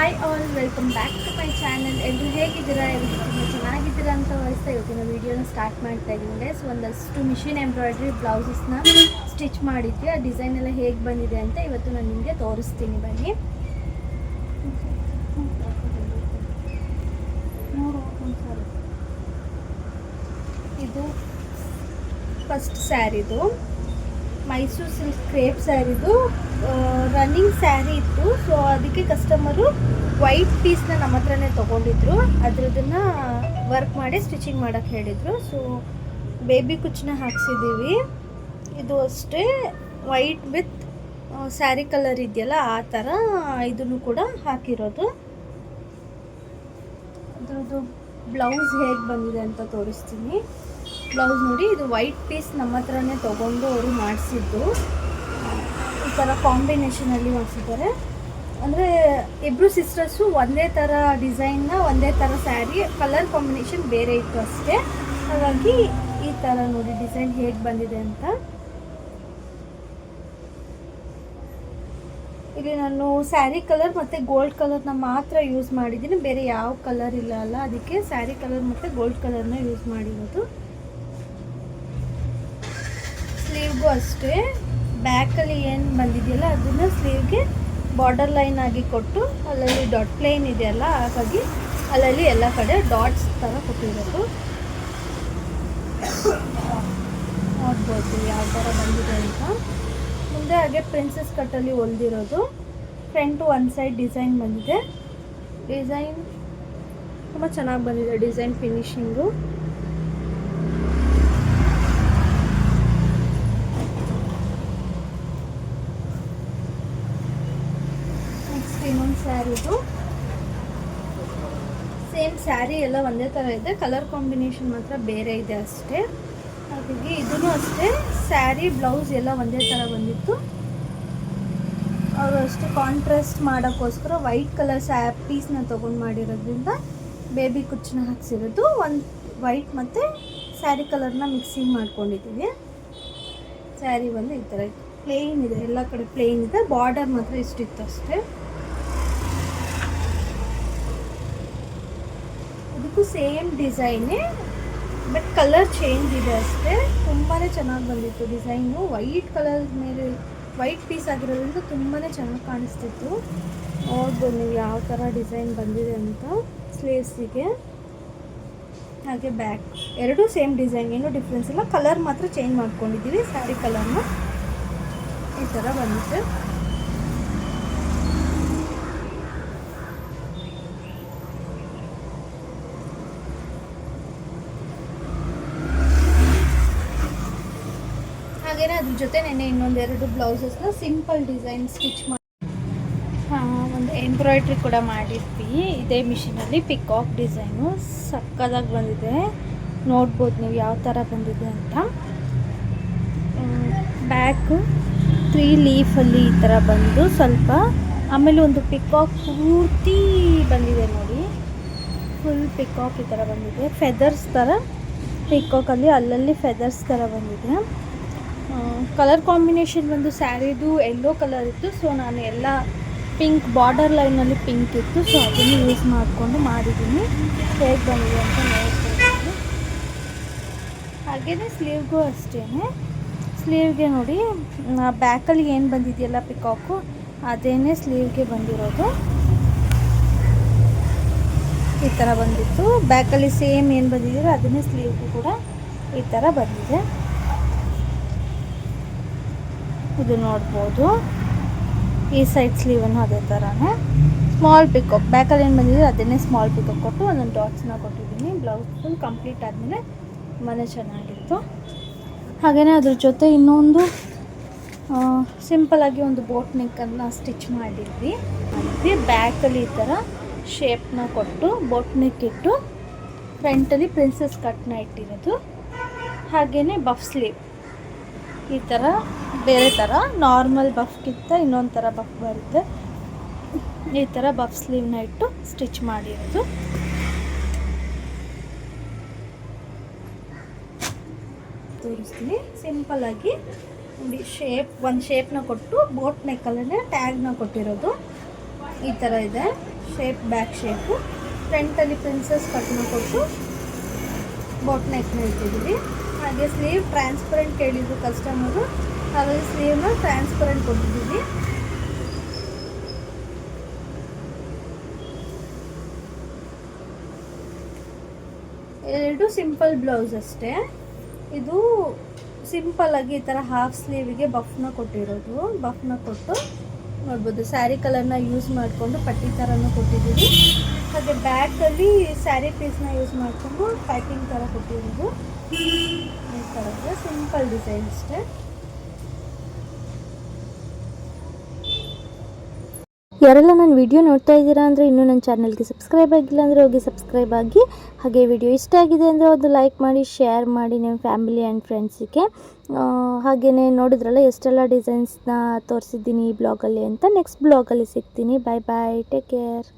Hi all welcome back to my channel ಎಲ್ಲರೂ ಹೇಗಿದ್ದೀರಾ? ಎಲ್ಲರೂ ತುಂಬ ಚೆನ್ನಾಗಿದ್ದೀರಾ ಅಂತ ವಹಿಸ್ತಾ ಇವತ್ತಿನ ವೀಡಿಯೋನ ಸ್ಟಾರ್ಟ್ ಮಾಡ್ತಾ ಇದ್ದೀನಿ ಸೊ ಒಂದಷ್ಟು ಮಿಷಿನ್ ಎಂಬ್ರಾಯ್ಡ್ರಿ ಬ್ಲೌಸಸ್ನ ಸ್ಟಿಚ್ ಮಾಡಿದ್ವಿ. ಆ ಡಿಸೈನ್ ಎಲ್ಲ ಹೇಗೆ ಬಂದಿದೆ ಅಂತ ಇವತ್ತು ನಾನು ನಿಮಗೆ ತೋರಿಸ್ತೀನಿ. ಬನ್ನಿ. ಇದು ಫಸ್ಟ್ ಸ್ಯಾರಿದು ಮೈಸೂರು ಸಿಲ್ಕ್ ಕ್ರೇಪ್ ಸ್ಯಾರಿದು ರನ್ನಿಂಗ್ ಸ್ಯಾರಿ ಇತ್ತು. ಸೊ ಅದಕ್ಕೆ ಕಸ್ಟಮರು ವೈಟ್ ಪೀಸ್ನ ನಮ್ಮ ಹತ್ರನೇ ತೊಗೊಂಡಿದ್ರು. ಅದ್ರದನ್ನ ವರ್ಕ್ ಮಾಡಿ ಸ್ಟಿಚಿಂಗ್ ಮಾಡೋಕ್ಕೆ ಹೇಳಿದರು. ಸೊ ಬೇಬಿ ಕುಚ್ಚನ್ನ ಹಾಕ್ಸಿದ್ದೀವಿ ಇದು ಅಷ್ಟೇ ವೈಟ್ ವಿತ್ ಸ್ಯಾರಿ ಕಲರ್ ಇದೆಯಲ್ಲ, ಆ ಥರ ಇದನ್ನು ಕೂಡ ಹಾಕಿರೋದು. ಅದ್ರದ್ದು ಬ್ಲೌಸ್ ಹೇಗೆ ಬಂದಿದೆ ಅಂತ ತೋರಿಸ್ತೀನಿ. ಬ್ಲೌಸ್ ನೋಡಿ, ಇದು ವೈಟ್ ಪೀಸ್ ನಮ್ಮ ಹತ್ರನೇ ತೊಗೊಂಡು ಅವರು ಮಾಡಿಸಿದ್ದು. ಈ ಥರ ಕಾಂಬಿನೇಷನಲ್ಲಿ ಮಾಡಿಸಿದ್ದಾರೆ. ಅಂದರೆ ಇಬ್ಬರು ಸಿಸ್ಟರ್ಸು ಒಂದೇ ಥರ ಡಿಸೈನ್ನ ಒಂದೇ ಥರ ಸ್ಯಾರಿ ಕಲರ್ ಕಾಂಬಿನೇಷನ್ ಬೇರೆ ಇತ್ತು ಅಷ್ಟೇ. ಹಾಗಾಗಿ ಈ ಥರ ನೋಡಿ ಡಿಸೈನ್ ಹೇಗೆ ಬಂದಿದೆ ಅಂತ. ಇಲ್ಲಿ ನಾನು ಸ್ಯಾರಿ ಕಲರ್ ಮತ್ತು ಗೋಲ್ಡ್ ಕಲರ್ನ ಮಾತ್ರ ಯೂಸ್ ಮಾಡಿದ್ದೀನಿ. ಬೇರೆ ಯಾವ ಕಲರ್ ಇಲ್ಲ ಅಲ್ಲ, ಅದಕ್ಕೆ ಸ್ಯಾರಿ ಕಲರ್ ಮತ್ತು ಗೋಲ್ಡ್ ಕಲರ್ನ ಯೂಸ್ ಮಾಡಿರೋದು. ಸ್ಲೀವ್ಗೂ ಅಷ್ಟೇ ಬ್ಯಾಕಲ್ಲಿ ಏನು ಬಂದಿದೆಯಲ್ಲ, ಅದನ್ನು ಸ್ಲೀವ್ಗೆ ಬಾರ್ಡರ್ ಲೈನ್ ಆಗಿ ಕೊಟ್ಟು, ಅಲ್ಲಲ್ಲಿ ಡಾಟ್ ಪ್ಲೇನ್ ಇದೆಯಲ್ಲ, ಹಾಗಾಗಿ ಅಲ್ಲಲ್ಲಿ ಎಲ್ಲ ಕಡೆ ಡಾಟ್ಸ್ ಥರ ಕೊಟ್ಟಿರೋದು. ನೋಡ್ಬೋದು ಯಾವ ಥರ ಬಂದಿದೆ ಅಂತ. ಮುಂದೆ ಹಾಗೆ ಪ್ರಿನ್ಸಸ್ ಕಟ್ಟಲ್ಲಿ ಹೊಲ್ದಿರೋದು. ಫ್ರಂಟು ಒನ್ ಸೈಡ್ ಡಿಸೈನ್ ಬಂದಿದೆ. ಡಿಸೈನ್ ತುಂಬ ಚೆನ್ನಾಗಿ ಬಂದಿದೆ ಡಿಸೈನ್ ಫಿನಿಶಿಂಗು ನೆಕ್ಸ್ಟ್ ಇನ್ನೊಂದು ಸ್ಯಾರಿದು ಸೇಮ್ ಸ್ಯಾರಿ ಎಲ್ಲ ಒಂದೇ ಥರ ಇದೆ. ಕಲರ್ ಕಾಂಬಿನೇಷನ್ ಮಾತ್ರ ಬೇರೆ ಇದೆ ಅಷ್ಟೇ. ಹಾಗಾಗಿ ಇದೂ ಅಷ್ಟೇ. ಸ್ಯಾರಿ ಬ್ಲೌಸ್ ಎಲ್ಲ ಒಂದೇ ಥರ ಬಂದಿತ್ತು. ಅವರು ಅಷ್ಟೇ ಕಾಂಟ್ರಾಸ್ಟ್ ಮಾಡೋಕ್ಕೋಸ್ಕರ ವೈಟ್ ಕಲರ್ ಸ್ಯಾ ಪೀಸ್ನ ತೊಗೊಂಡು ಮಾಡಿರೋದ್ರಿಂದ ಬೇಬಿ ಕುಚ್ಚನ್ನ ಹಾಕ್ಸಿರೋದು. ಒಂದು ವೈಟ್ ಮತ್ತು ಸ್ಯಾರಿ ಕಲರ್ನ ಮಿಕ್ಸಿಂಗ್ ಮಾಡ್ಕೊಂಡಿದ್ದೀವಿ ಸ್ಯಾರಿ ಬಂದು ಈ ಥರ ಪ್ಲೇನ್ ಇದೆ. ಎಲ್ಲ ಕಡೆ ಪ್ಲೇನ್ ಇದೆ. ಬಾರ್ಡರ್ ಮಾತ್ರ ಇಷ್ಟಿತ್ತು ಅಷ್ಟೇ. ಇದಕ್ಕೂ ಸೇಮ್ ಡಿಸೈನೇ, ಬಟ್ ಕಲರ್ ಚೇಂಜ್ ಇದೆ ಅಷ್ಟೇ. ತುಂಬಾ ಚೆನ್ನಾಗಿ ಬಂದಿತ್ತು ಡಿಸೈನು. ವೈಟ್ ಕಲರ್ ಮೇಲೆ, ವೈಟ್ ಪೀಸ್ ಆಗಿರೋದ್ರಿಂದ ತುಂಬಾ ಚೆನ್ನಾಗಿ ಕಾಣಿಸ್ತಿತ್ತು. ನೋಡ್ಬೋದು ನೀವು ಯಾವ ಥರ ಡಿಸೈನ್ ಬಂದಿದೆ ಅಂತ ಸ್ಲೀವ್ಸಿಗೆ. ಹಾಗೆ ಬ್ಯಾಕ್, ಎರಡೂ ಸೇಮ್ ಡಿಸೈನ್, ಏನು ಡಿಫ್ರೆನ್ಸ್ ಇಲ್ಲ. ಕಲರ್ ಮಾತ್ರ ಚೇಂಜ್ ಮಾಡ್ಕೊಂಡಿದ್ದೀವಿ, ಸ್ಯಾರಿ ಕಲರ್ನ. ಈ ಥರ ಬಂದಿದೆ. ಹಾಗೇನೆ ಅದ್ರ ಜೊತೆ ನೆನ್ನೆ ಇನ್ನೊಂದೆರಡು ಬ್ಲೌಸಸ್ನ ಸಿಂಪಲ್ ಡಿಸೈನ್ ಸ್ಟಿಚ್ ಮಾಡಿ ಒಂದು ಎಂಬ್ರಾಯ್ಡ್ರಿ ಕೂಡ ಮಾಡಿದ್ವಿ. ಇದೇ ಮಿಷಿನಲ್ಲಿ ಪಿಕಾಕ್ ಡಿಸೈನು. ಸಕ್ಕದಾಗಿ ಬಂದಿದೆ. ನೋಡ್ಬೋದು ನೀವು ಯಾವ ಥರ ಬಂದಿದೆ ಅಂತ. ಬ್ಯಾಕು ತ್ರೀ ಲೀಫಲ್ಲಿ ಈ ಥರ ಬಂದು ಸ್ವಲ್ಪ ಆಮೇಲೆ ಒಂದು ಪಿಕಾಕ್ ಪೂರ್ತಿ ಬಂದಿದೆ ನೋಡಿ. ಫುಲ್ ಪಿಕಾಕ್ ಈ ಥರ ಬಂದಿದೆ. ಫೆದರ್ಸ್ ಥರ ಪಿಕಾಕಲ್ಲಿ ಅಲ್ಲಲ್ಲಿ ಫೆದರ್ಸ್ ಥರ ಬಂದಿದೆ. ಕಲರ್ ಕಾಂಬಿನೇಷನ್ ಬಂದು ಸ್ಯಾರಿದು ಎಲ್ಲೋ ಕಲರ್ ಇತ್ತು. ಸೊ ನಾನು ಎಲ್ಲ ಪಿಂಕ್ ಬಾರ್ಡರ್ ಲೈನಲ್ಲಿ ಪಿಂಕ್ ಇತ್ತು. ಸೊ ಅದನ್ನು ಯೂಸ್ ಮಾಡಿಕೊಂಡು ಮಾಡಿದ್ದೀನಿ. ಹೇಗೆ ಬಂದಿದೆ ಅಂತ ನೋಡ್ಕೊಂಡು ಹಾಗೆಯೇ ಸ್ಲೀವ್ಗೂ ಅಷ್ಟೇ ಸ್ಲೀವ್ಗೆ ನೋಡಿ ಬ್ಯಾಕಲ್ಲಿ ಏನು ಬಂದಿದೆಯಲ್ಲ ಪಿಕಾಕು ಅದೇನೇ ಸ್ಲೀವ್ಗೆ ಬಂದಿರೋದು. ಈ ಥರ ಬಂದಿತ್ತು. ಬ್ಯಾಕಲ್ಲಿ ಸೇಮ್ ಏನು ಬಂದಿದೆಯೋ ಅದನ್ನೇ ಸ್ಲೀವ್ಗೂ ಕೂಡ ಈ ಥರ ಬಂದಿದೆ. ಇದು ನೋಡ್ಬೋದು. ಈ ಸೈಡ್ ಸ್ಲೀವನ್ನು ಅದೇ ಥರನೇ ಸ್ಮಾಲ್ ಪಿಕಪ್ ಬ್ಯಾಕಲ್ಲಿ ಏನು ಬಂದಿದೆ? ಅದನ್ನೇ ಸ್ಮಾಲ್ ಪಿಕಪ್ ಕೊಟ್ಟು ಒಂದೊಂದು ಡಾಟ್ಸ್ನ ಕೊಟ್ಟಿದ್ದೀನಿ. ಬ್ಲೌಸ್ ಫುಲ್ ಕಂಪ್ಲೀಟ್ ಆದಮೇಲೆ ಮನೆ ಚೆನ್ನಾಗಿತ್ತು. ಹಾಗೆಯೇ ಅದ್ರ ಜೊತೆ ಇನ್ನೊಂದು ಸಿಂಪಲಾಗಿ ಒಂದು ಬೋಟ್ ನೆಕ್ಕನ್ನು ಸ್ಟಿಚ್ ಮಾಡಿದ್ವಿ. ಮಾಡಿದ್ವಿ. ಬ್ಯಾಕಲ್ಲಿ ಈ ಥರ ಶೇಪ್ನ ಕೊಟ್ಟು ಬೋಟ್ ನೆಕ್ ಇಟ್ಟು ಫ್ರಂಟಲ್ಲಿ ಪ್ರಿನ್ಸಸ್ ಕಟ್ನ ಇಟ್ಟಿರೋದು. ಹಾಗೆಯೇ ಬಫ್ ಸ್ಲೀವ್ ಈ ಥರ ಬೇರೆ ಥರ ನಾರ್ಮಲ್ ಬಫ್ಗಿಂತ ಇನ್ನೊಂದು ಥರ ಬಫ್ ಬರುತ್ತೆ. ಈ ಥರ ಬಫ್ ಸ್ಲೀವ್ನ ಇಟ್ಟು ಸ್ಟಿಚ್ ಮಾಡಿರೋದು. ತೋರಿಸ್ತೀನಿ. ಸಿಂಪಲ್ಲಾಗಿ ನೋಡಿ ಶೇಪ್ ಒಂದು ಶೇಪ್ನ ಕೊಟ್ಟು ಬೋಟ್ ನೆಕ್ಕಲ್ಲೇ ಟ್ಯಾಗ್ನ ಕೊಟ್ಟಿರೋದು. ಈ ಥರ ಇದೆ. ಶೇಪ್ ಬ್ಯಾಕ್ ಶೇಪು ಫ್ರಂಟಲ್ಲಿ ಪ್ರಿನ್ಸಸ್ ಕಟ್ನ ಕೊಟ್ಟು ಬೋಟ್ ನೆಕ್ನ ಇಟ್ಟಿದ್ದೀವಿ. ಹಾಗೆ ಸ್ಲೀವ್ ಟ್ರಾನ್ಸ್ಪರೆಂಟ್ ಕೇಳಿದ್ರು ಕಸ್ಟಮರು ಹಾಗಾಗಿ ಸ್ಲೀವ್ನ ಟ್ರಾನ್ಸ್ಪರೆಂಟ್ ಕೊಟ್ಟಿದ್ದೀವಿ. ಎರಡು ಸಿಂಪಲ್ ಬ್ಲೌಸ್ ಅಷ್ಟೇ. ಇದು ಸಿಂಪಲ್ ಆಗಿ ಈ ಥರ ಹಾಫ್ ಸ್ಲೀವಿಗೆ ಬಫ್ನ ಕೊಟ್ಟಿರೋದು. ಬಫ್ನ ಕೊಟ್ಟು ನೋಡ್ಬೋದು. ಸ್ಯಾರಿ ಕಲರ್ನ ಯೂಸ್ ಮಾಡಿಕೊಂಡು ಪಟ್ಟಿ ಥರನೂ ಕೊಟ್ಟಿದ್ದೀವಿ. ಹಾಗೆ ಬ್ಯಾಕಲ್ಲಿ ಸ್ಯಾರಿ ಪೀಸ್ನ ಯೂಸ್ ಮಾಡಿಕೊಂಡು ಪ್ಯಾಕಿಂಗ್ ಥರ ಕೊಟ್ಟಿದ್ದೀವಿ ಈ ಥರದ್ದು ಸಿಂಪಲ್ ಡಿಸೈನ್ ಅಷ್ಟೇ. ಯಾರೆಲ್ಲ ನನ್ನ ವಿಡಿಯೋ ನೋಡ್ತಾ ಇದ್ದೀರಾ ಅಂದರೆ ಇನ್ನೂ ನನ್ನ ಚಾನಲ್ಗೆ ಸಬ್ಸ್ಕ್ರೈಬ್ ಆಗಿಲ್ಲ ಅಂದರೆ ಹೋಗಿ ಸಬ್ಸ್ಕ್ರೈಬ್ ಆಗಿ ಹಾಗೆ ವಿಡಿಯೋ ಇಷ್ಟ ಆಗಿದೆ ಅಂದರೆ ಒಂದು ಲೈಕ್ ಮಾಡಿ, ಶೇರ್ ಮಾಡಿ ನಿಮ್ಮ ಫ್ಯಾಮಿಲಿ ಆ್ಯಂಡ್ ಫ್ರೆಂಡ್ಸಿಗೆ. ಹಾಗೆಯೇ ನೋಡಿದ್ರಲ್ಲ ಎಷ್ಟೆಲ್ಲ ಡಿಸೈನ್ಸ್ನ ತೋರಿಸಿದ್ದೀನಿ ಈ ಬ್ಲಾಗಲ್ಲಿ ಅಂತ, ನೆಕ್ಸ್ಟ್ ಬ್ಲಾಗಲ್ಲಿ ಸಿಗ್ತೀನಿ. ಬಾಯ್ ಬಾಯ್ ಟೇಕ್ ಕೇರ್